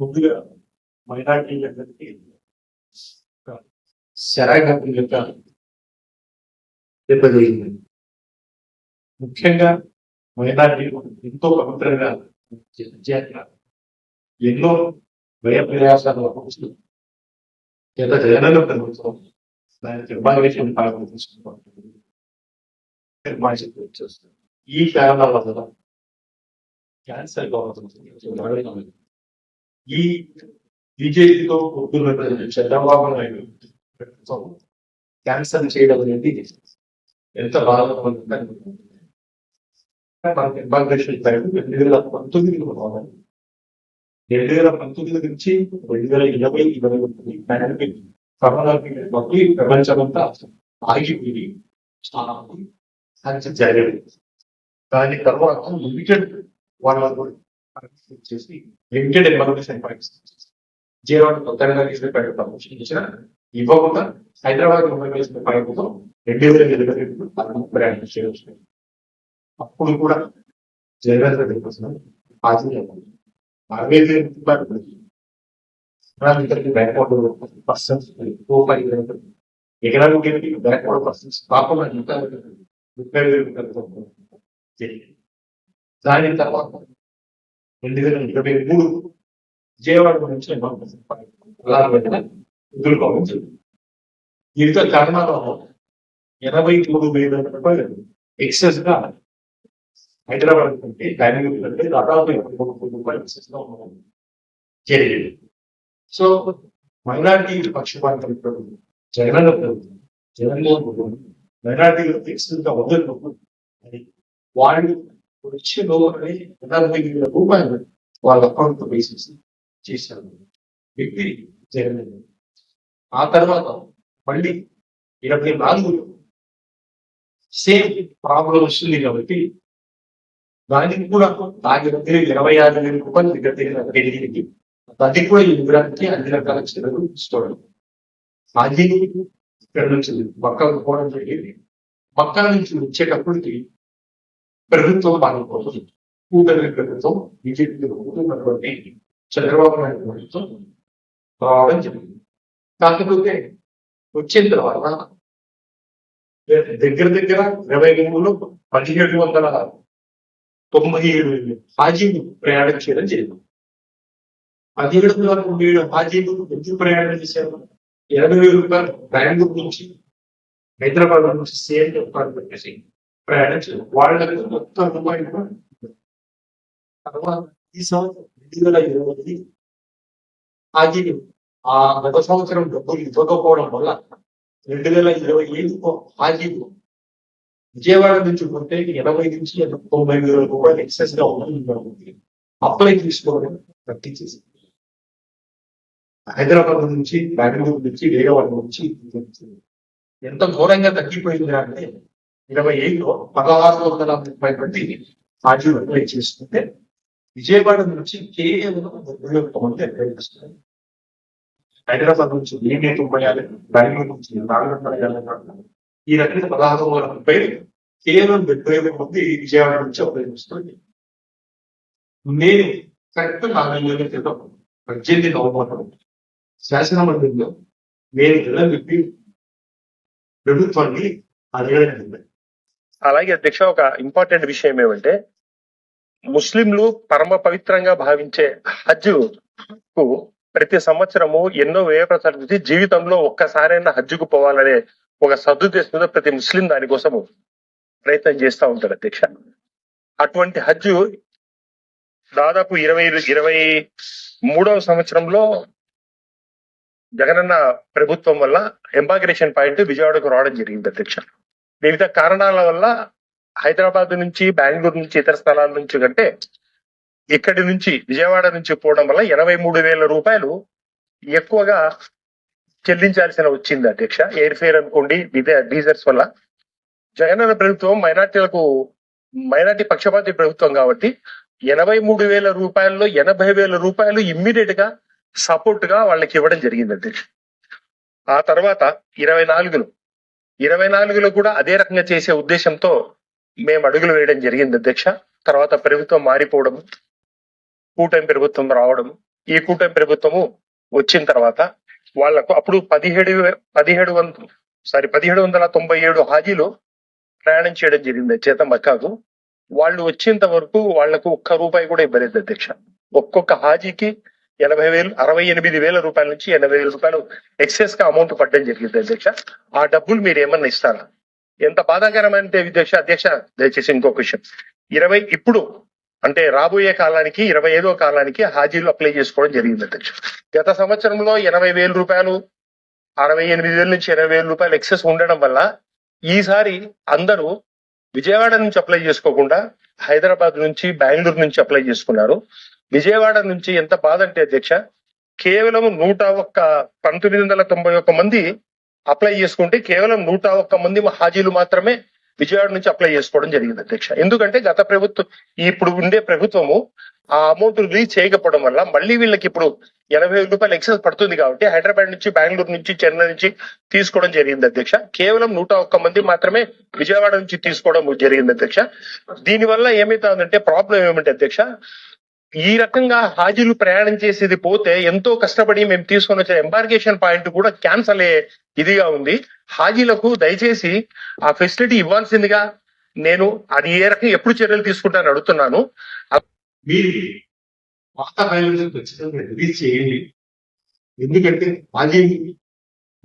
ముందుగా మైనార్టీలందరికీ శరాఘాతం యొక్క దెబ్బతింది ముఖ్యంగా మైనార్టీలు ఎంతో పవిత్రంగా జాతర ఎన్నో భయ ప్రయాసాలు గత జగనన్న ప్రభుత్వం దాని ఎవాల్యుయేషన్ భాగం ఈ కారణాల వల్ల క్యాన్సర్ గౌరవం ఈ బీజేపీతో పొద్దున్న చంద్రబాబు నాయుడు ప్రభుత్వం క్యాన్సర్ చేయడం అనేది ఎంత బాధగా మనకి ఎవాల్యుయేషన్ టైం రెండు వేల పంతొమ్మిదిలో రావాలి. రెండు వేల పంతొమ్మిది నుంచి రెండు వేల ఇరవై ఇరవై ఒకటి పాండమిక్ కరోనా ప్రపంచమంతా ఆగిపోయి చాలా జరిగింది దాని తర్వాత లిమిటెడ్ వాళ్ళ చేసి లిమిటెడ్ ఎకనామిక్స్ పాటిస్తుంది జీరో కొత్తగా తీసుకుని పర్మిషన్ ఇచ్చిన ఇవ్వకుండా హైదరాబాద్ ముంబై వేసిన పైపుతో రెండు వేల ఇరవై ప్రయాణం చేయవచ్చు అప్పుడు కూడా జగన్ రెడ్డి కోసం హాజరు backward persons economic backward persons కాకుండా ముప్పై వేలు దాని తర్వాత రెండు వేల ఇరవై మూడు విజయవాడ నుంచి ఎదుర్కోవాలి జరిగింది వివిధ కారణాల ఎనభై మూడు వేల రూపాయలు ఎక్సెస్గా హైదరాబాద్ కంటే బెంగళూరు కంటే దాదాపు ఎనభై మూడు కోట్ల రూపాయలు ఎక్సెస్గా ఉన్నది జరిగింది. సో మైనార్టీ పక్షపాతం జగన్ ప్రభుత్వం జగన్మోహన్ ప్రభుత్వం మైనార్టీలు ఎక్సెస్గా వదలదు వాళ్ళు వచ్చే ఎనభై వేల రూపాయలు వాళ్ళ అకౌంట్ వేసేసి చేశారు. వ్యక్తి జగన్ ఆ తర్వాత మళ్ళీ ఇరవై నాలుగులో సేమ్ ప్రాబ్లం వస్తుంది కాబట్టి దానికి కూడా దాని దగ్గర ఇరవై ఆరు వేల రూపాయలు దగ్గర దగ్గర పెరిగింది అది కూడా ఇవ్వడానికి అన్ని రకాల చర్యలు తీసుకోవడం. అది ఇక్కడ నుంచి పక్కకు పోవడం జరిగింది. పక్క నుంచి వచ్చేటప్పటికి ప్రభుత్వం పాల్గొంటుంది కూటమి ప్రభుత్వం బీజేపీ ప్రభుత్వం చంద్రబాబు నాయుడు ప్రభుత్వం రావడం జరిగింది. కాకపోతే వచ్చిన తర్వాత దగ్గర దగ్గర ఇరవై మూడులో పదిహేడు వందల తొంభై ఏడు హాజీలు ప్రయాణం చేయడం జరిగింది. పదిహేడు వందల తొంభై ఏడు హాజీలు ఎందుకు ప్రయాణం చేశారు? ఇరవై వేల రూపాయలు బెంగళూరు నుంచి హైదరాబాద్ నుంచి సేల్ చెప్పాలని చెప్పేసి చేయాలి వాళ్ళకి మొత్తం రూపాయలు తర్వాత ఈ సంవత్సరం రెండు వేల ఇరవై హాజీలు ఆ గత సంవత్సరం డబ్బులు ఇవ్వకపోవడం వల్ల రెండు వేల ఇరవై ఐదు హాజీలు విజయవాడ నుంచి కొంటే ఎనభై నుంచి తొంభై వేల రూపాయలు ఎక్సెస్గా ఉంటుంది అప్లై తీసుకోవడం తగ్గించేసి హైదరాబాద్ నుంచి బెంగళూరు నుంచి వేరే వాళ్ళ నుంచి. ఎంత ఘోరంగా తగ్గిపోయింది అంటే ఇరవై ఐదులో పదహారు వందల ముప్పై మంది హాజీ అప్లై చేసుకుంటే విజయవాడ నుంచి కేవలం ముప్పై ఒక్క మంది అప్లై చేస్తున్నారు? హైదరాబాద్ నుంచి ఏమే తొంభై ఆరు బెంగళూరు నుంచి నాలుగు వందల ఈ రకంగా పదహారు వందల ముప్పై కేవలం డెబ్బై వేల మంది విజయవాడ నుంచి అప్లై చేస్తుంది నేను కరెక్ట్ నాలుగు నెలల క్రితం పద్దెనిమిది నవంబర్ శాసన మండలిలో నేను వెళ్ళి ప్రభుత్వాన్ని అడగడం అలాగే అధ్యక్ష ఒక ఇంపార్టెంట్ విషయం ఏమంటే ముస్లింలు పరమ పవిత్రంగా భావించే హజ్కు ప్రతి సంవత్సరము ఎన్నో వ్యయ ప్రసరించి జీవితంలో ఒక్కసారైనా హజ్జుకు పోవాలనే ఒక సదుద్దేశంతో ప్రతి ముస్లిం దానికోసం ప్రయత్నం చేస్తూ ఉంటారు అధ్యక్ష. అటువంటి హజ్జు దాదాపు ఇరవై ఇరవై మూడవ సంవత్సరంలో జగనన్న ప్రభుత్వం వల్ల ఎంబాగ్రేషన్ పాయింట్ విజయవాడకు రావడం జరిగింది అధ్యక్ష. వివిధ కారణాల వల్ల హైదరాబాద్ నుంచి బెంగళూరు నుంచి ఇతర స్థలాల నుంచి కంటే ఇక్కడి నుంచి విజయవాడ నుంచి పోవడం వల్ల ఎనభై మూడు వేల రూపాయలు ఎక్కువగా చెల్లించాల్సిన వచ్చింది అధ్యక్ష. ఎయిర్ ఫేర్ అనుకోండి డీజర్స్ వల్ల. జగనన్న ప్రభుత్వం మైనార్టీలకు మైనార్టీ పక్షపాతి ప్రభుత్వం కాబట్టి ఎనభై మూడు వేల రూపాయల్లో ఎనభై వేల రూపాయలు ఇమ్మీడియట్గా సపోర్ట్గా వాళ్ళకి ఇవ్వడం జరిగింది అధ్యక్ష. ఆ తర్వాత ఇరవై నాలుగులో ఇరవై నాలుగులో కూడా అదే రకంగా చేసే ఉద్దేశంతో మేము అడుగులు వేయడం జరిగింది అధ్యక్ష. తర్వాత ప్రభుత్వం మారిపోవడం కూటమి ప్రభుత్వం రావడం ఈ కూటమి ప్రభుత్వము వచ్చిన తర్వాత వాళ్ళకు అప్పుడు పదిహేడు పదిహేడు వంద సారీ పదిహేడు వందల తొంభై ఏడు హాజీలు ప్రయాణం చేయడం జరిగింది చేత మక్కాకు. వాళ్ళు వచ్చేంత వరకు వాళ్ళకు ఒక్క రూపాయి కూడా ఇవ్వలేదు అధ్యక్ష. ఒక్కొక్క హాజీకి ఎనభై వేలు అరవై ఎనిమిది వేల రూపాయల నుంచి ఎనభై వేల రూపాయలు ఎక్సెస్గా అమౌంట్ పడ్డం జరిగింది అధ్యక్ష. ఆ డబ్బులు మీరు ఏమన్నా ఇస్తారా? ఎంత బాధాకరమైన అధ్యక్ష అధ్యక్ష దయచేసి ఇంకో విషయం. ఇరవై ఇప్పుడు అంటే రాబోయే కాలానికి ఇరవై ఐదో కాలానికి హాజీలు అప్లై చేసుకోవడం జరిగింది అధ్యక్ష. గత సంవత్సరంలో ఎనభై వేల రూపాయలు అరవై ఎనిమిది వేల నుంచి ఇరవై వేల రూపాయలు ఎక్సెస్ ఉండడం వల్ల ఈసారి అందరూ విజయవాడ నుంచి అప్లై చేసుకోకుండా హైదరాబాద్ నుంచి బెంగళూరు నుంచి అప్లై చేసుకున్నారు. విజయవాడ నుంచి ఎంత బాధ అంటే అధ్యక్ష కేవలం నూట ఒక్క పంతొమ్మిది వందల తొంభై ఒక్క మంది అప్లై చేసుకుంటే కేవలం నూట ఒక్క మంది హాజీలు మాత్రమే విజయవాడ నుంచి అప్లై చేసుకోవడం జరిగింది అధ్యక్ష. ఎందుకంటే గత ప్రభుత్వం ఇప్పుడు ఉండే ప్రభుత్వము ఆ అమౌంట్ రిలీజ్ చేయకపోవడం వల్ల మళ్ళీ వీళ్ళకి ఇప్పుడు ఎనభై వేల రూపాయలు ఎక్సెస్ పడుతుంది కాబట్టి హైదరాబాద్ నుంచి బెంగళూరు నుంచి చెన్నై నుంచి తీసుకోవడం జరిగింది అధ్యక్ష. కేవలం నూట ఒక్క మంది మాత్రమే విజయవాడ నుంచి తీసుకోవడం జరిగింది అధ్యక్ష. దీనివల్ల ఏమైతుందంటే ప్రాబ్లం ఏమిటంటే అధ్యక్ష? ఈ రకంగా హాజీలు ప్రయాణం చేసేది పోతే ఎంతో కష్టపడి మేము తీసుకొని వచ్చిన ఎంబార్గేషన్ పాయింట్ కూడా క్యాన్సల్ అయ్యే ఇదిగా ఉంది. హాజీలకు దయచేసి ఆ ఫెసిలిటీ ఇవ్వాల్సిందిగా నేను అది ఏ రకంగా ఎప్పుడు చర్యలు తీసుకుంటానని అడుగుతున్నాను. చేయండి. ఎందుకంటే హాజీ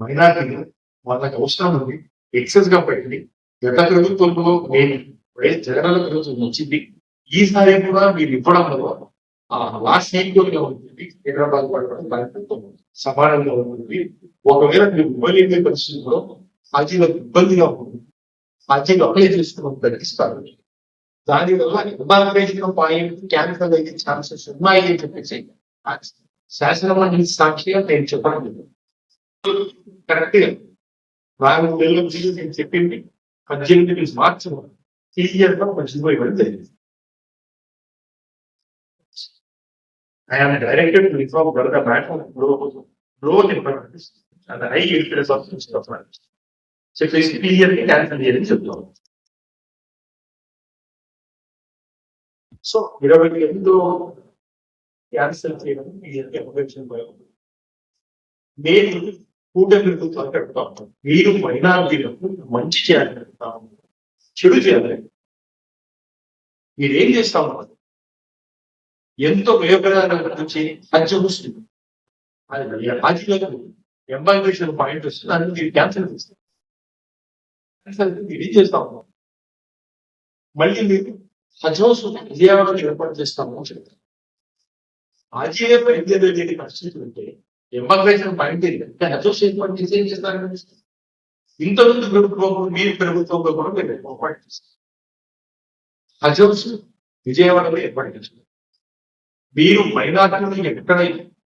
మైనార్టీ వాళ్ళకి అవసరం ఉంది. ఎక్సెస్గా పెట్టింది గత ప్రభుత్వంలో నేను వైఎస్ జగనాల ప్రభుత్వం వచ్చింది. ఈసారి కూడా మీరు ఇవ్వడం వల్ల ఆ లాస్ట్ ఉంటుంది హైదరాబాద్ పడడం దానితో సమానంగా ఉంటుంది ఒకవేళ మీరు ఇవ్వలేని పరిస్థితుల్లో హాజీలకు ఇబ్బందిగా ఉంటుంది హాజీలు అప్లై చేసుకోవడం తగ్గిస్తారు దానివల్ల ఇన్వాల్వేషన్ పాయింట్ క్యాన్సల్ అయ్యే ఛాన్సెస్ ఉన్నాయి అని చెప్పేసి శాసనమండలి సాక్షిగా నేను చెప్పాను కరెక్ట్ నాలుగు నెలల నుంచి నేను చెప్పింది పద్దెనిమిది మార్చి క్లియర్గా మర్చిపోయి జరిగింది. ఆయన డైరెక్టెడ్ విశ్వ బ్రదర్ మ్యాటర్ గ్రో కోసం చెప్పారు అది high experience of six personality so cancel చేయని చెప్తాం సో ఇరవై ఎనిమిదో క్యాన్సల్ చేయడం నేను కూటమి మీరు మైనార్టీలకు మంచి చేయాలి చెప్తాము. చెడు చేయాలి మీరు చేస్తాం అన్నది ఎంతో ఉపయోగకరమైన నుంచి అది వస్తుంది అది హాజీలకు ఎంబాయిమేషన్ పాయింట్ వస్తుంది దాన్ని మీరు క్యాన్సిల్ చేస్తారు. ఇది చేస్తా చేస్తాము మళ్ళీ మీరు హజ్ హౌస్ విజయవాడలో ఏర్పాటు చేస్తాము అని చెప్తారు. హాజీలే బయలుదేరే పరిస్థితి ఉంటే ఎంబాయిమేషన్ పాయింట్ ఏంటంటే హజ్ హౌస్ ఏర్పాటు చేసి ఏం చేస్తారు? ఇంతకుముందు ప్రభుత్వం మీరు ప్రభుత్వంలో కూడా మీరు ఏర్పాటు చేస్తారు హజ్ హౌస్ విజయవాడలో ఏర్పాటు చేస్తారు మీరు మైనార్టీలు ఎక్కడ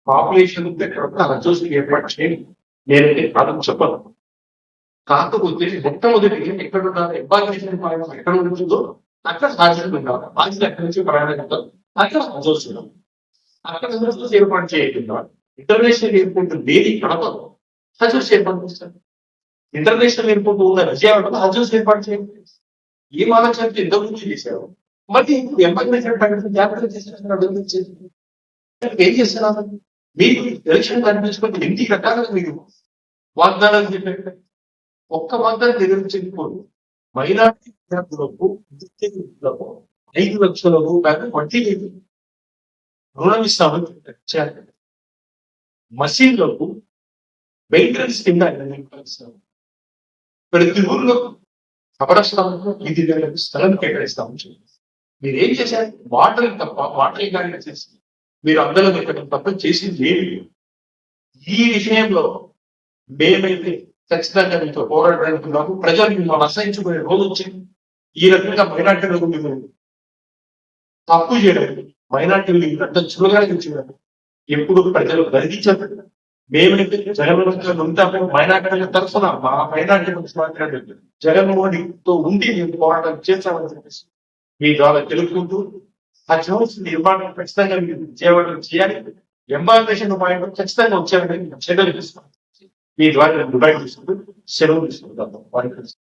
పాపులేషన్ ఉంటే ఎక్కడ హజ్జోస్ ఏర్పాటు చేయండి. నేనైతే కాదని చెప్పను. కాకపోతే మొట్టమొదటి ఎక్కడ ఉండాలి? ఎంబార్కేషన్ ప్రయాణం ఎక్కడ ఉంటుందో అక్కడ సాధ్యం ఉండాలి. బాధ్యత ఎక్కడి నుంచి ప్రయాణం ఉంటారు అక్కడ హజ్జోస్ ఉండాలి అక్కడ హజ్జోస్ ఏర్పాటు చేయకుండా ఇంటర్నేషనల్ ఎయిర్పోర్ట్ లేదు కడప హజూస్ ఏర్పాటు చేస్తారు ఇంటర్నేషనల్ ఎయిర్పోర్ట్ ఉన్న విజయవాడలో హజూస్ ఏర్పాటు చేయండి ఈ ఏం చరిత్ర ఇంతకు ముందు చేశారు? మరి ఎంపర్మెంట్ జాగ్రత్త చేస్తున్నారు. ఏం చేస్తున్నారు? మీరు ఎలక్షన్ కనిపించుకొని ఎన్ని రకాలుగా మీరు వాగ్దానాలు చెప్పారు? ఒక్క వాగ్దానం నెరవేర్చకపోదు. మైనార్టీ విద్యార్థులకు విద్యార్థులకు ఐదు లక్షల రూపాయలు వడ్డీ లేదు. రుణం ఇస్తామని చెప్పారు. మసీదులకు మెయింటెనెన్స్ కింద ఐదు ఇస్తాము. ప్రతి ఊర్లో కబరస్థానంలో ఇది స్థలం కేటాయిస్తామని చెప్పారు. మీరు ఏం చేశారు? వాటర్ తప్ప వాటర్ కానీ చేసి. మీరు అందరూ ఇక్కడ తప్ప చేసింది ఏమి లేదు. ఈ విషయంలో మేమైతే ఖచ్చితంగా మీతో పోరాడడానికి ఉన్నాము. ప్రజలు మిమ్మల్ని అసహించుకునే రోజు వచ్చింది. ఈ రకంగా మైనార్టీలకు మీరు తప్పు చేయడం మైనార్టీలు అంత చురుగా చేయడం ఎప్పుడు ప్రజలు గర్వించారు మేమైతే జగన్మోహన్ ఉంటాము. మైనార్టీల తరఫున మా మైనార్టీ గురించి జగన్మోహన్తో ఉండి మేము పోరాటం చేస్తామని చెప్పేసి మీ ద్వారా తెలుపుకుంటూ ఆ హౌస్ నిర్మాణం ఖచ్చితంగా మీరు చేయడం చేయాలి. ఎంబార్కేషన్ పాయింట్ ఖచ్చితంగా వచ్చారని చర్యలు తీసుకుంటాం మీ ద్వారా నేను తీసుకుంటూ చేసుకుంటూ సెలవు తీసుకుంటాను.